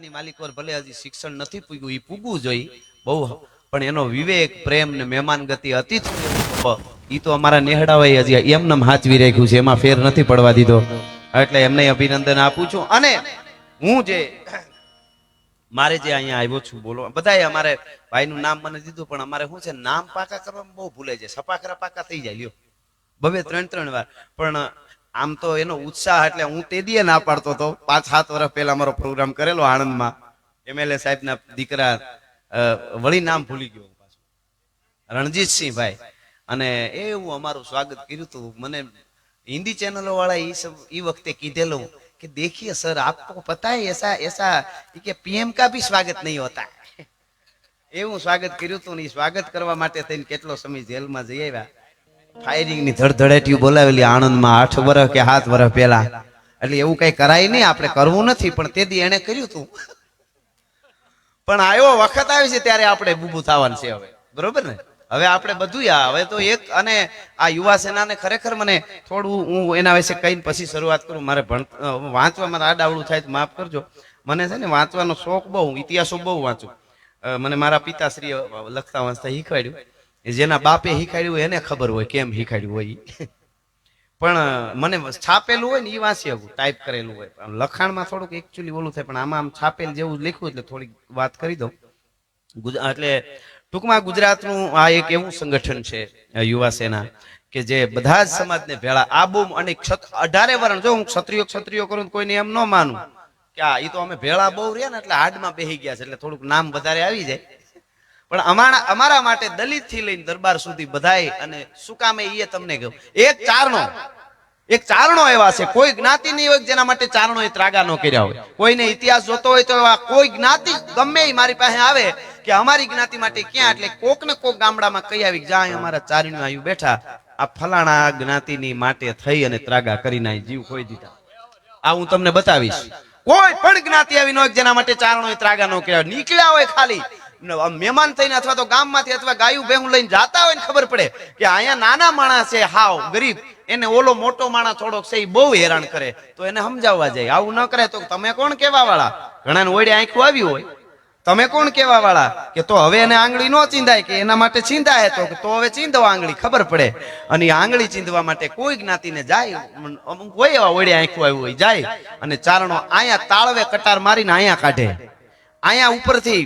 સત્તાની માલિકો ભલે હજી શિક્ષણ નથી પૂગ્યું એ પૂગવું જોઈએ. બહુ પણ એનો વિવેક, પ્રેમ ને મહેમાન ગતિ અતિથિ એ તો અમારા નેહડાવાએ હજી એમને હાચવી રાખ્યું છે. એમાં ફેર નથી પડવા દીધો. એટલે એમને અભિનંદન આપું છું. અને હું જે મારે જે અહીંયા આવ્યો છું, બોલો. બધાએ અમારે ભાઈનું નામ મને દીધું, પણ અમારે શું છે, નામ પાકા કરવામાં બહુ ભૂલે છે. સપાકરા પાકા થઈ જાય, લ્યો. બબે ત્રણ ત્રણ વાર. પણ આમ તો એનો ઉત્સાહ એટલે હું તે દીએ ના પાડતો હતો. પાંચ, સાત વર્ષ પહેલા મારો પ્રોગ્રામ કરેલો આણંદમાં. એમએલએ સાહેબના દીકરા વળી નામ ભૂલી ગયો રણજીતસિંહ ભાઈ અને એ એવું અમારું સ્વાગત કર્યું હતું. મને હિન્દી ચેનલો વાળા એ સબ એ વખતે કીધેલું કે દેખીએ સર, આપકો પતા હે એસા એસા કે પીએમ કા ભી સ્વાગત નહીં હોતા. એવું સ્વાગત કર્યું હતું ને સ્વાગત કરવા માટે થઈને કેટલો સમય જેલમાં જઈ આવ્યા. ફાયરિંગની બોલાવેલી આણંદમાં આઠ વર્ષ કે સાત વર્ષ પહેલા. એટલે એવું કઈ કરાય નહીં, આપણે કરવું નથી, પણ તે દી એને કર્યું હતું પણ આવ્યો વખત આવી છે ત્યારે આપણે બુબુ થવાનું છે હવે. બરોબર ને? હવે આપણે બધું આ, હવે તો એક અને આ યુવા સેનાને ખરેખર મને થોડું હું એના વિશે કહીને પછી શરૂઆત કરું. મારે ભણ વાંચવામાં આડાવડું થાય તો માફ કરજો. મને છે ને વાંચવાનો શોખ બહુ, ઇતિહાસો બહુ વાંચું. મને મારા પિતાશ્રીએ લખતા વાંચતા શીખવાડ્યું. એ જેના બાપે શીખવાડ્યું હોય એને ખબર હોય કેમ શીખવાડ્યું હોય પણ મને છાપેલું હોય ને એ વાંચી ટાઈપ કરેલું હોય. લખાણમાં થોડુંક એકચ્યુઅલી ઓલું થાય પણ આમાં આમ છાપેલ જેવું લખ્યું એટલે થોડીક વાત કરી દઉં. એટલે ટૂંકમાં ગુજરાતનું આ એક એવું સંગઠન છે યુવા સેના કે જે બધા જ સમાજને ભેળા આબુમ અને અઢારે વર્ણ જો હું ક્ષત્રિયો ક્ષત્રિયો કરું કોઈને એમ ન માનું કે આ એ તો અમે ભેળા બહુ રહ્યા ને એટલે હાડમાં બેહી ગયા છે એટલે થોડુંક નામ વધારે આવી જાય. પણ અમારા અમારા માટે દલિતથી લઈને દરબાર સુધી બધાય અને શું કામે એ તમને કહ્યું એક ચારણો. એક ચારણો એવા છે. કોઈ જ્ઞાતિ નહીં હોય જેના માટે ચારણો એ ત્રાગા ન કર્યા હોય. કોઈને ઇતિહાસ જોતો હોય તો એવા કોઈ જ્ઞાતિ ગમે એ મારી પાસે આવે કે અમારી જ્ઞાતિ માટે ક્યાં? એટલે કોક ને કોક ગામડામાં કઈ આવી જાય અમારા ચારણીઓ આવ્યું બેઠા, આ ફલાણા જ્ઞાતિની માટે થઈ અને ત્રાગા કરીને નાય જીવ ખોઈ દીધા. આ હું તમને બતાવીશ. કોઈ પણ જ્ઞાતિ આવી ન હોય જેના માટે ચારણો ત્રાગા ન કર્યા. નીકળ્યા હોય ખાલી. મહેમાન થઈને અથવા તો ગામમાંથી અથવા ગાયું ભેહું લઈને જાતા હોય ને ખબર પડે કે અહીંયા નાના માણસ છે, હાવ, ગરીબ. એને ઓલો મોટો માણસ થોડોક છે, એ બહુ હેરાન કરે. તો એને સમજાવવા જાય, આવું ન કરે તો તમે કોણ કેવા વાળા ઘણા ઓડે આંખું આવ્યું હોય. તમે કોણ કેવા વાળા કે તો હવે એને આંગળી નો ચીંધાય, કે એના માટે ચીંધાય તો તો હવે ચીંધો આંગળી, ખબર પડે. અને આંગળી ચીંધવા માટે કોઈ જ્ઞાતિને જાય અમુક હોય એવા ઓડે આંખું આવ્યું હોય, જાય. અને ચારણો અહીંયા તાળવે કટાર મારીને અહીંયા કાઢે. અહીંયા ઉપરથી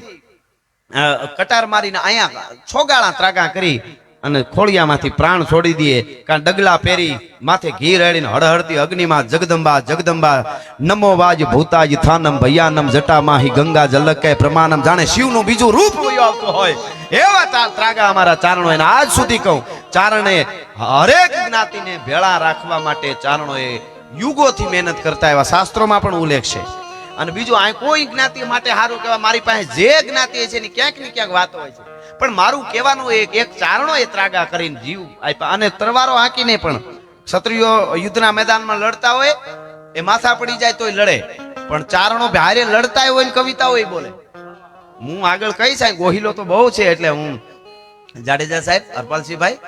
કટાર મારીને અહીંયા છોગાળા ત્રાગા કરી અને ખોળિયામાંથી પ્રાણ છોડી દઈએ કારણ ડગલા પહેરી માથે ઘી રેડીને હળહળતી અગ્નિમાં જગદંબા જગદંબા, નમો વાજ ભૂતાજ થાનમ ભૈયાનમ જટામાહી ગંગા જલકે પ્રમાણમ જાણે શિવનું બીજું રૂપ આવતું હોય. એવા તા- ત્રાગા અમારા ચારણો એને આજ સુધી કહું. ચારણે હરેક જ્ઞાતિને ભેળા રાખવા માટે ચારણોએ યુગોથી મહેનત કરતા એવા શાસ્ત્રોમાં પણ ઉલ્લેખ છે. અને બીજું, આ કોઈ જ્ઞાતિ માટે સારું કહેવા મારી પાસે જે જ્ઞાતિ છે એની ક્યાંક ને ક્યાંક વાતો હોય છે. પણ મારું કહેવાનું એક એક ચારણો એ ત્રાગા કરીને જીવ આપ્યા. અને તરવારો હાંકીને પણ ક્ષત્રિયો યુદ્ધના મેદાનમાં લડતા હોય, એ માથા પડી જાય તોય લડે. પણ ચારણો ભારે લડતા હોય ને કવિતા હોય બોલે. હું આગળ સાહેબ ગોહિલો તો બહુ છે, એટલે હું જાડેજા સાહેબ, હરપાલસિંહભાઈ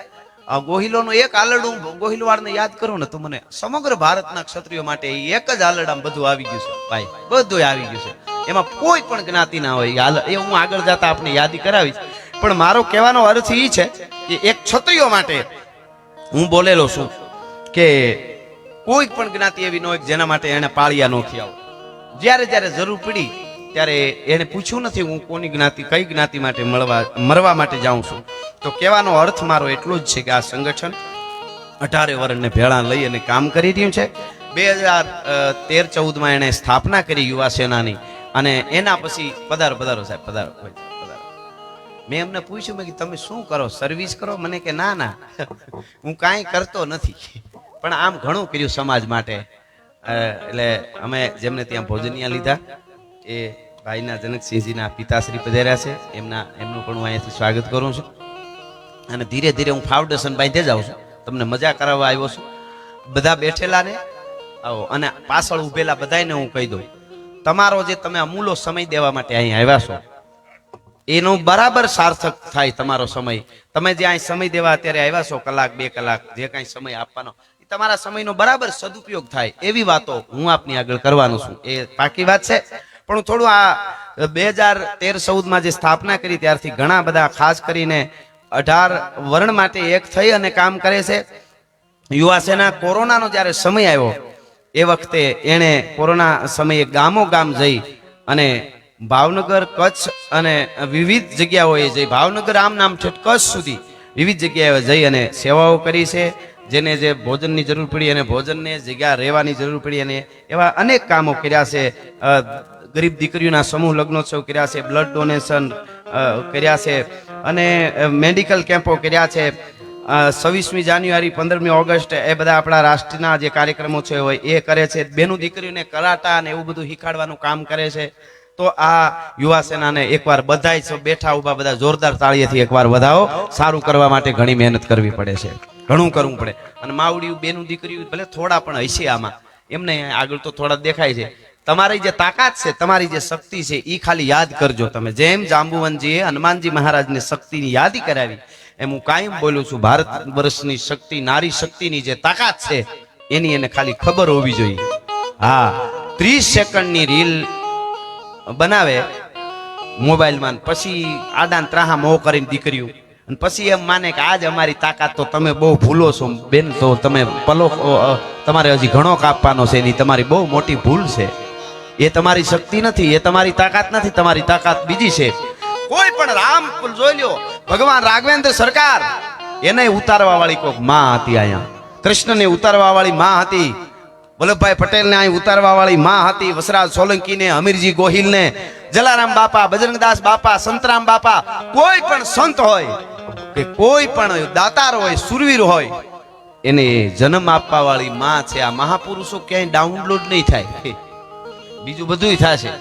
આ ગોહિલોનું એક આલડું ગોહિલવાડને યાદ કરું ને તો મને સમગ્ર ભારતના ક્ષત્રિયો માટે એક જ આલડામાં બધું આવી ગયું છે. ભાઈ બધું આવી ગયું છે. એમાં કોઈ પણ જ્ઞાતિ ના હોય. એ હું આગળ જતા આપને યાદી કરાવીશ. પણ મારો કહેવાનો અર્થ એ છે કે એક ક્ષત્રિયો માટે હું બોલેલો છું કે કોઈ પણ જ્ઞાતિ એવી ન હોય જેના માટે એને પાળિયા નોખી આવો જ્યારે જ્યારે જરૂર પડી ત્યારે એને પૂછ્યું નથી હું કોની જ્ઞાતિ, કઈ જ્ઞાતિ માટે મળવા, મરવા માટે જાઉં છું. તો કહેવાનો અર્થ મારો એટલો જ છે કે આ સંગઠન અઢારે વર્ણને ભેળા લઈ અને કામ કરી રહ્યું છે. બે હજાર તેર, ચૌદમાં એણે સ્થાપના કરી યુવા સેનાની અને એના પછી પધારો પધારો સાહેબ, પધારો મેં એમને પૂછ્યું કે તમે શું કરો? સર્વિસ કરો? મને કે, ના ના, હું કાંઈ કરતો નથી. પણ આમ ઘણું કર્યું સમાજ માટે. એટલે અમે જેમને ત્યાં ભોજનિયા લીધા, એ ભાઈના જનકસિંહજીના પિતાશ્રી પધાર્યા છે. એમના, એમનું પણ હું અહીંયાથી સ્વાગત કરું છું. અને ધીરે ધીરે હું ફાઉન્ડેશન બાંધે જાઉં છું. તમને મજા કરાવવા આવ્યો છું. બધા બેઠેલા ને? આવો, અને પાછળ ઊભેલા બધાયને હું કહી દઉં. તમારો જે તમે અમૂલો સમય દેવા માટે અહીં આવ્યા છો, એનો બરાબર સાર્થક થાય તમારો સમય. તમે જે અહીં સમય દેવા અત્યારે આવ્યા છો, કલાક, બે કલાક, જે કાંઈ સમય આપવાનો તમારા સમયનો બરાબર સદુપયોગ થાય. એવી વાતો હું આપની આગળ કરવાનો છું. એ પાકી વાત છે. પણ થોડું આ બે હજાર તેર ચૌદમાં જે સ્થાપના કરી ત્યારથી ઘણા બધા ખાસ કરીને અઢાર વર્ણ માટે એક થઈ અને કામ કરે છે. યુવા સેના કોરોનાનો જ્યારે સમય આવ્યો, એ વખતે એણે કોરોના સમયે ગામો ગામ જઈ અને ભાવનગર, કચ્છ અને વિવિધ જગ્યાઓએ જઈ, ભાવનગર આમ નામ છે કચ્છ સુધી વિવિધ જગ્યાએ જઈ અને સેવાઓ કરી છે. જેને જે ભોજનની જરૂર પડી અને ભોજનને જગ્યા રહેવાની જરૂર પડી અને એવા અનેક કામો કર્યા છે. ગરીબ દીકરીઓના સમૂહ લગ્નોત્સવ કર્યા છે, બ્લડ ડોનેશન કર્યા છે. અને મેડિકલ કેમ્પો કર્યા છે. છવ્વીસમી જાન્યુઆરી, પંદરમી ઓગસ્ટ એ બધા આપણા રાષ્ટ્રના જે કાર્યક્રમો છે હોય, એ કરે છે. બેનું દીકરીઓને કરાટા અને એવું બધું શીખાડવાનું કામ કરે છે. તો આ યુવા સેનાને એકવાર બધાય બેઠા ઊભા બધા જોરદાર તાળીએથી એકવાર વધાવો. સારું કરવા માટે ઘણી મહેનત કરવી પડે છે. ઘણું કરવું પડે. અને માવડિયું બેનું દીકરીઓ ભલે થોડા પણ હશે આમાં. એમને આગળ તો થોડા દેખાય છે. તમારી જે તાકાત છે, તમારી જે શક્તિ છે એ ખાલી યાદ કરજો તમે. જેમ જાંબુવનજીએ હનુમાનજી મહારાજને શક્તિની યાદી કરાવી, એમ હું કાયમ બોલું છું, ભારત વર્ષની શક્તિ, નારી શક્તિની જે તાકાત છે, એની એને ખાલી ખબર હોવી જોઈએ. હા, ત્રીસ સેકન્ડની રીલ બનાવે, મોબાઈલમાં, પછી આદાન ત્રાહા મોહ કરીને દીકરીઓ, અને પછી એમ માને કે આજ અમારી તાકાત તો તમે બહુ ભૂલો છો, બેન, તો તમે પલો તમારે હજી ઘણો કાપવાનો છે, એની તમારી બહુ મોટી ભૂલ છે. એ તમારી શક્તિ નથી, એ તમારી તાકાત નથી, તમારી તાકાત બીજી છે. કોઈ પણ રામ જોઈ લ્યો, ભગવાન રાઘવેન્દ્ર સરકાર, એને ઉતારવા વાળી કોકમાં હતી અહીંયા. કૃષ્ણને ઉતારવા વાળી માં હતી, વલ્લભભાઈ પટેલને અહીં ઉતારવા વાળી માં હતી, વસરાજ સોલંકીને, અમીરજી ગોહિલને, જલારામ બાપા, બજરંગદાસ બાપા, સંતરામ બાપા, કોઈ પણ સંત હોય, કે કોઈ પણ દાતાર હોય, સુરવીર હોય, એને જન્મ આપવા વાળી માં છે. આ મહાપુરુષો ક્યાંય ડાઉનલોડ નહીં થાય. બીજું બધું થશે.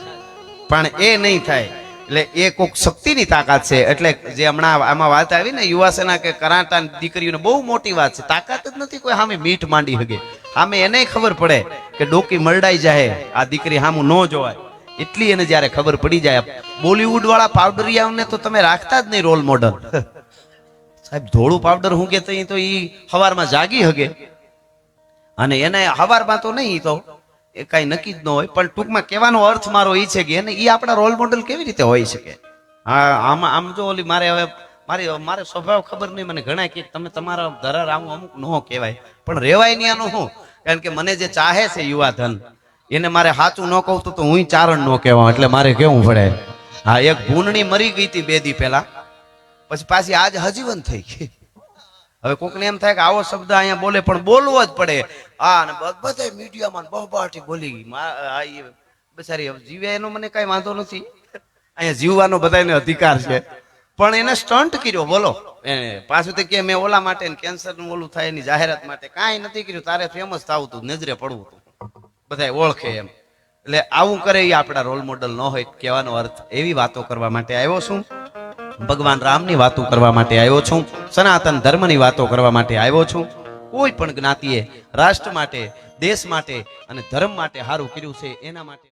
પણ એ નહીં થાય. એટલે એ કોઈક શક્તિની તાકાત છે. એટલે જે હમણાં આમાં વાત આવી ને યુવા સેના કે કરાટા દીકરીઓને બહુ મોટી વાત છે. તાકાત જ નથી કોઈ સામે મીઠ માંડી શકે. સામે એને ખબર પડે કે ડોકી મરડાઈ જાય આ દીકરી સામું ન જોવાય. એટલી એને જ્યારે ખબર પડી જાય. બોલીવુડ વાળા પાવડરિયાઓને તો તમે રાખતા જ નહીં રોલ મોડલ. સાહેબ, ધોળું પાવડર હું કે તો એ હવારમાં જાગી હગે અને એને હવારમાં તો નહીં તો એ કાંઈ નક્કી જ ન હોય. પણ ટૂંકમાં કહેવાનો અર્થ મારો એ છે કે એને એ આપણા રોલ મોડલ કેવી રીતે હોઈ શકે? હા, આમાં, આમ જો ઓલી મારે હવે, મારી, મારે સ્વભાવ ખબર નહીં, મને ઘણા કે તમે તમારા ધરાર આવું અમુક ન કહેવાય. પણ રેવાય નહીં આનું શું કારણ કે મને જે ચાહે છે યુવા ધન, એને મારે સાચું ન કહું તો હું ચારણ ન કહેવા એટલે મારે કેવું પડે? હા, એક ભૂંડણી મરી ગઈ હતી બે દી પહેલા. પછી પાછી આજ હજીવન થઈ ગઈ. હવે કોકને એમ થાય કે આવો શબ્દ અહીંયા બોલે, પણ બોલવો જ પડે. આ અને બધા મીડિયામાં બહબાટી બોલી ગઈ. બિચારી જીવે એનો મને કઈ વાંધો નથી. અહીંયા જીવવાનો બધાને અધિકાર છે. પણ એને સ્ટન્ટ કર્યો, બોલો. એને પાછું તો કે મેં ઓલા માટે કેન્સરનું ઓલું થાય, એની જાહેરાત માટે કાંઈ નથી કર્યું. તારે ફેમસ થવું તું, નજરે પડવું તું. બધા ઓળખે એમ. એટલે આવું કરે એ આપણા રોલ મોડલ ન હોય, કહેવાનો અર્થ એવી વાતો કરવા માટે આવ્યો છું. ભગવાન રામની વાતો કરવા માટે આવ્યો છું, સનાતન ધર્મની વાતો કરવા માટે આવ્યો છું. કોઈ પણ જ્ઞાતિએ રાષ્ટ્ર માટે, દેશ માટે અને ધર્મ માટે સારું કર્યું છે, એના માટે